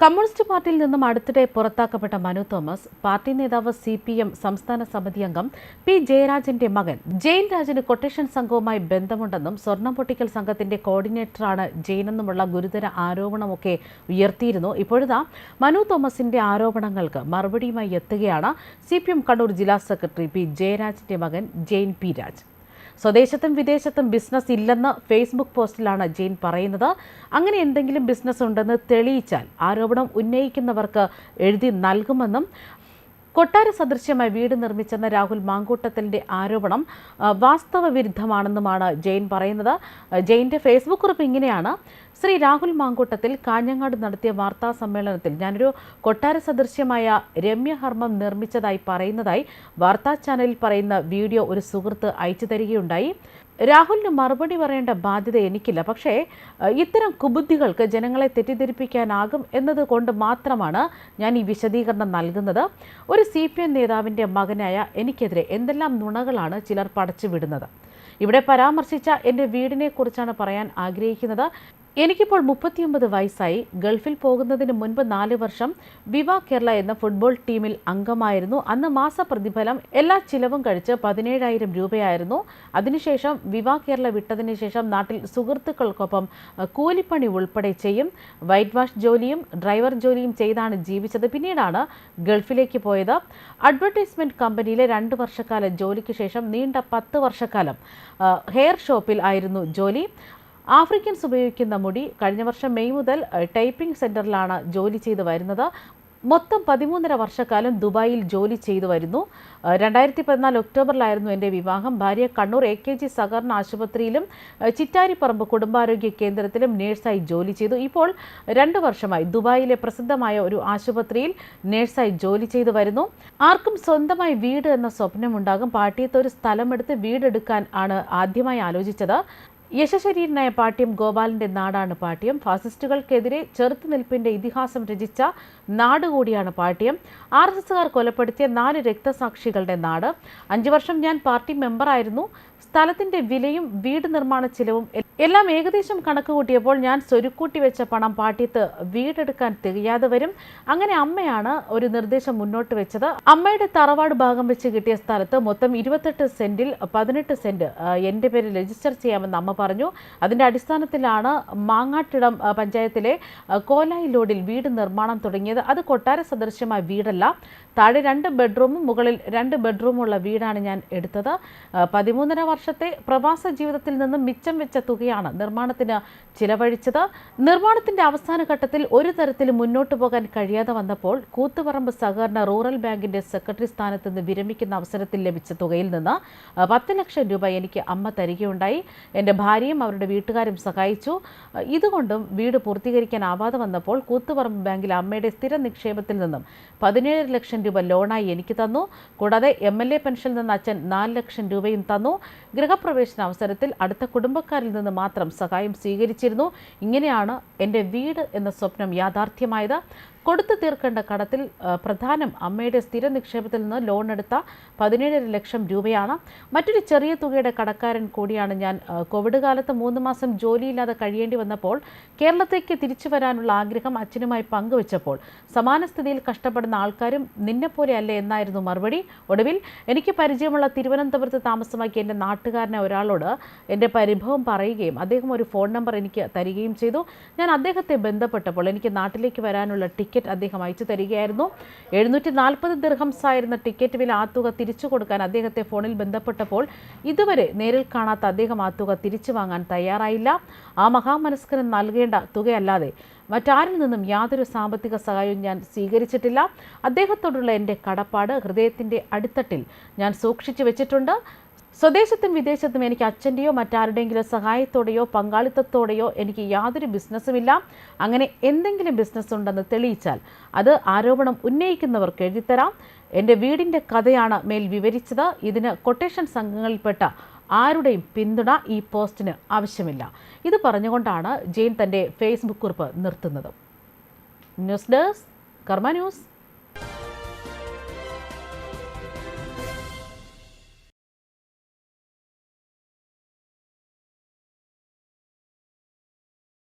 Communist പാർട്ടിയിൽ നിന്നും അടുത്തിടെ പുറത്താക്കപ്പെട്ട മനു തോമസ് പാർട്ടി നേതാവ് സി പി എം സംസ്ഥാന സമിതി അംഗം പി ജയരാജന്റെ മകൻ ജെയിൻ രാജന് കൊട്ടേഷൻ സംഘവുമായി ബന്ധമുണ്ടെന്നും സ്വർണം പൊട്ടിക്കൽ സംഘത്തിന്റെ കോർഡിനേറ്ററാണ് ജയനെന്നുമുള്ള ഗുരുതര ആരോപണമൊക്കെ ഉയർത്തിയിരുന്നു. ഇപ്പോഴത്തെ മനു തോമസിന്റെ ആരോപണങ്ങൾക്ക് മറുപടിയുമായി എത്തുകയാണ് സി കണ്ണൂർ ജില്ലാ സെക്രട്ടറി പി ജയരാജന്റെ മകൻ ജെയിൻ പി രാജ്. സ്വദേശത്തും വിദേശത്തും ബിസിനസ് ഇല്ലെന്ന് ഫേസ്ബുക്ക് പോസ്റ്റിലാണ് ജെയിൻ പറയുന്നത്. അങ്ങനെ എന്തെങ്കിലും ബിസിനസ് ഉണ്ടെന്ന് തെളിയിച്ചാൽ ആരോപണം ഉന്നയിക്കുന്നവർക്ക് എഴുതി നൽകുമെന്നും കൊട്ടാര സദൃശ്യമായി വീട് നിർമ്മിച്ചെന്ന രാഹുൽ മാങ്കൂട്ടത്തിന്റെ ആരോപണം വാസ്തവ വിരുദ്ധമാണെന്നുമാണ് ജെയിൻ പറയുന്നത്. ജെയിന്റെ ഫേസ്ബുക്ക് കുറിപ്പ് ഇങ്ങനെയാണ്. ശ്രീ രാഹുൽ മാങ്കൂട്ടത്തിൽ കാഞ്ഞങ്ങാട് നടത്തിയ വാർത്താ സമ്മേളനത്തിൽ ഞാനൊരു കൊട്ടാര സദൃശ്യമായ രമ്യഹർമ്മം നിർമ്മിച്ചതായി പറയുന്നതായി വാർത്താ ചാനലിൽ പറയുന്ന വീഡിയോ ഒരു സുഹൃത്ത് അയച്ചു തരികയുണ്ടായി. രാഹുലിന് മറുപടി പറയേണ്ട ബാധ്യത എനിക്കില്ല. പക്ഷേ ഇത്തരം കുബുദ്ധികൾക്ക് ജനങ്ങളെ തെറ്റിദ്ധരിപ്പിക്കാനാകും എന്നത് കൊണ്ട് മാത്രമാണ് ഞാൻ ഈ വിശദീകരണം നൽകുന്നത്. ഒരു സി പി എം നേതാവിന്റെ മകനായ എനിക്കെതിരെ എന്തെല്ലാം നുണകളാണ് ചിലർ പടച്ചുവിടുന്നത്? ഇവിടെ പരാമർശിച്ച എന്റെ വീടിനെക്കുറിച്ചാണ് പറയാൻ ആഗ്രഹിക്കുന്നത്. എനിക്കിപ്പോൾ മുപ്പത്തിയൊമ്പത് വയസ്സായി. ഗൾഫിൽ പോകുന്നതിന് മുൻപ് നാല് വർഷം വിവ കേരള എന്ന ഫുട്ബോൾ ടീമിൽ അംഗമായിരുന്നു. അന്ന് മാസ പ്രതിഫലം എല്ലാ ചിലവും കഴിച്ച് പതിനേഴായിരം രൂപയായിരുന്നു. അതിനുശേഷം വിവ കേരള വിട്ടതിന് ശേഷം നാട്ടിൽ സുഹൃത്തുക്കൾക്കൊപ്പം കൂലിപ്പണി ഉൾപ്പെടെ ചെയ്യും. വൈറ്റ് വാഷ് ജോലിയും ഡ്രൈവർ ജോലിയും ചെയ്താണ് ജീവിച്ചത്. പിന്നീടാണ് ഗൾഫിലേക്ക് പോയത്. അഡ്വർടൈസ്മെന്റ് കമ്പനിയിലെ രണ്ട് വർഷക്കാല ജോലിക്ക് ശേഷം നീണ്ട പത്ത് വർഷക്കാലം ഹെയർ ഷോപ്പിൽ ആയിരുന്നു ജോലി. ആഫ്രിക്കൻസ് ഉപയോഗിക്കുന്ന മുടി കഴിഞ്ഞ വർഷം മെയ് മുതൽ ടൈപ്പിംഗ് സെന്ററിലാണ് ജോലി ചെയ്തു വരുന്നത്. മൊത്തം പതിമൂന്നര വർഷക്കാലം ദുബായിൽ ജോലി ചെയ്തു വരുന്നു. രണ്ടായിരത്തി പതിനാല് ഒക്ടോബറിലായിരുന്നു എന്റെ വിവാഹം. ഭാര്യ കണ്ണൂർ എ കെ ജി സഹകരണ ആശുപത്രിയിലും ചിറ്റാരിപ്പറമ്പ് കുടുംബാരോഗ്യ കേന്ദ്രത്തിലും നേഴ്സായി ജോലി ചെയ്തു. ഇപ്പോൾ രണ്ട് വർഷമായി ദുബായിലെ പ്രസിദ്ധമായ ഒരു ആശുപത്രിയിൽ നേഴ്സായി ജോലി ചെയ്തു വരുന്നു. ആർക്കും സ്വന്തമായി വീട് എന്ന സ്വപ്നമുണ്ടാകും പാട്ടിയത്ത് ഒരു സ്ഥലമെടുത്ത് വീടെടുക്കാൻ ആണ് ആദ്യമായി ആലോചിച്ചത്. യശശരീരനായ പാട്യം ഗോപാലിന്റെ നാടാണ് പാട്യം. ഫാസിസ്റ്റുകൾക്കെതിരെ ചെറുത്തുനിൽപ്പിന്റെ ഇതിഹാസം രചിച്ച നാട് കൂടിയാണ് പാട്യം. ആർ എസ് എസുകാർ കൊലപ്പെടുത്തിയ നാല് രക്തസാക്ഷികളുടെ നാട്. അഞ്ചു വർഷം ഞാൻ പാർട്ടി മെമ്പറായിരുന്നു സ്ഥലത്തിന്റെ വിലയും വീട് നിർമ്മാണ ചിലവും എല്ലാം ഏകദേശം കണക്ക് കൂട്ടിയപ്പോൾ ഞാൻ സ്വരുക്കൂട്ടി വെച്ച പണം പാട്യത്ത് വീടെടുക്കാൻ തികയാതെ വരും. അങ്ങനെ അമ്മയാണ് ഒരു നിർദ്ദേശം മുന്നോട്ട് വെച്ചത്. അമ്മയുടെ തറവാട് ഭാഗം വെച്ച് കിട്ടിയ സ്ഥലത്ത് മൊത്തം ഇരുപത്തെട്ട് സെന്റിൽ പതിനെട്ട് സെന്റ് എന്റെ പേരിൽ രജിസ്റ്റർ ചെയ്യാമെന്ന് അമ്മ പറഞ്ഞു. അതിന്റെ അടിസ്ഥാനത്തിലാണ് മാങ്ങാട്ടിടം പഞ്ചായത്തിലെ കോലായി ലോഡിൽ വീട് നിർമ്മാണം തുടങ്ങിയത്. അത് കൊട്ടാര സദൃശ്യമായ വീടല്ല. താഴെ രണ്ട് ബെഡ്റൂമും മുകളിൽ രണ്ട് ബെഡ്റൂമുള്ള വീടാണ് ഞാൻ എടുത്തത്. പതിമൂന്നര വർഷത്തെ പ്രവാസ ജീവിതത്തിൽ നിന്നും മിച്ചം വെച്ച തുകയാണ് നിർമ്മാണത്തിന് ചിലവഴിച്ചത്. നിർമ്മാണത്തിന്റെ അവസാന ഘട്ടത്തിൽ ഒരു തരത്തിൽ മുന്നോട്ട് പോകാൻ കഴിയാതെ വന്നപ്പോൾ കൂത്തുപറമ്പ് സഹകരണ റൂറൽ ബാങ്കിന്റെ സെക്രട്ടറി സ്ഥാനത്ത് നിന്ന് വിരമിക്കുന്ന അവസരത്തിൽ ലഭിച്ച തുകയിൽ നിന്ന് പത്ത് ലക്ഷം രൂപ എനിക്ക് അമ്മ തരികയുണ്ടായി. എന്റെ ഭാര്യയും അവരുടെ വീട്ടുകാരും സഹായിച്ചു. ഇതുകൊണ്ടും വീട് പൂർത്തീകരിക്കാനാവാതെ വന്നപ്പോൾ കൂത്തുപറമ്പ് ബാങ്കിൽ അമ്മയുടെ സ്ഥിര നിക്ഷേപത്തിൽ നിന്നും പതിനേഴ് ലക്ഷം രൂപ ലോണായി എനിക്ക് തന്നു. കൂടാതെ എം എൽ എ പെൻഷനിൽ നിന്ന് അച്ഛൻ നാല് ലക്ഷം രൂപയും തന്നു. ഗൃഹപ്രവേശന അവസരത്തിൽ അടുത്ത കുടുംബക്കാരിൽ നിന്ന് മാത്രം സഹായം സ്വീകരിച്ചിരുന്നു. ഇങ്ങനെയാണ് എന്റെ വീട് എന്ന സ്വപ്നം യാഥാർത്ഥ്യമായത്. കൊടുത്തു തീർക്കേണ്ട കടത്തിൽ പ്രധാനം അമ്മയുടെ സ്ഥിര നിക്ഷേപത്തിൽ നിന്ന് ലോൺ എടുത്ത പതിനേഴര ലക്ഷം രൂപയാണ്. മറ്റൊരു ചെറിയ തുകയുടെ കടക്കാരൻ കൂടിയാണ് ഞാൻ. കോവിഡ് കാലത്ത് മൂന്ന് മാസം ജോലിയില്ലാതെ കഴിയേണ്ടി വന്നപ്പോൾ കേരളത്തേക്ക് തിരിച്ചു വരാനുള്ള ആഗ്രഹം അച്ഛനുമായി പങ്കുവച്ചപ്പോൾ സമാന സ്ഥിതിയിൽ കഷ്ടപ്പെടുന്ന ആൾക്കാരും നിന്നെപ്പോലെ അല്ലേ എന്നായിരുന്നു മറുപടി. ഒടുവിൽ എനിക്ക് പരിചയമുള്ള തിരുവനന്തപുരത്ത് താമസമാക്കിയ എന്റെ നാട്ടുകാരനെ ഒരാളോട് എന്റെ പരിഭവം പറയുകയും അദ്ദേഹം ഒരു ഫോൺ നമ്പർ എനിക്ക് തരികയും ചെയ്തു. ഞാൻ അദ്ദേഹത്തെ ബന്ധപ്പെട്ടപ്പോൾ എനിക്ക് നാട്ടിലേക്ക് വരാനുള്ള ടിക്കറ്റ് അദ്ദേഹം അയച്ചു തരികയായിരുന്നു. എഴുന്നൂറ്റി നാൽപ്പത് ദിർഹംസ് ആയിരുന്ന ടിക്കറ്റ് വില ആ തുക തിരിച്ചു കൊടുക്കാൻ അദ്ദേഹത്തെ ഫോണിൽ ബന്ധപ്പെട്ടപ്പോൾ ഇതുവരെ നേരിൽ കാണാത്ത അദ്ദേഹം ആ തുക തിരിച്ചു വാങ്ങാൻ തയ്യാറായില്ല. ആ മഹാമനസ്കരൻ നൽകേണ്ട തുകയല്ലാതെ മറ്റാരിൽ നിന്നും യാതൊരു സാമ്പത്തിക സഹായവും ഞാൻ സ്വീകരിച്ചിട്ടില്ല. അദ്ദേഹത്തോടുള്ള എന്റെ കടപ്പാട് ഹൃദയത്തിന്റെ അടിത്തട്ടിൽ ഞാൻ സൂക്ഷിച്ചു വെച്ചിട്ടുണ്ട്. സ്വദേശത്തും വിദേശത്തും എനിക്ക് അച്ഛന്റെയോ മറ്റാരുടെയെങ്കിലും സഹായത്തോടെയോ പങ്കാളിത്തത്തോടെയോ എനിക്ക് യാതൊരു ബിസിനസ്സുമില്ല. അങ്ങനെ എന്തെങ്കിലും ബിസിനസ് ഉണ്ടെന്ന് തെളിയിച്ചാൽ അത് ആരോപണം ഉന്നയിക്കുന്നവർക്ക് എഴുതിത്തരാം. എന്റെ വീടിന്റെ കഥയാണ് മേൽ വിവരിച്ചത്. ഇതിന് കൊട്ടേഷൻ സംഘങ്ങളിൽപ്പെട്ട ആരുടെയും പിന്തുണ ഈ പോസ്റ്റിന് ആവശ്യമില്ല. ഇത് പറഞ്ഞുകൊണ്ടാണ് ജെയിൻ തന്റെ ഫേസ്ബുക്ക് കുറിപ്പ് നിർത്തുന്നത്. News desk Karma news.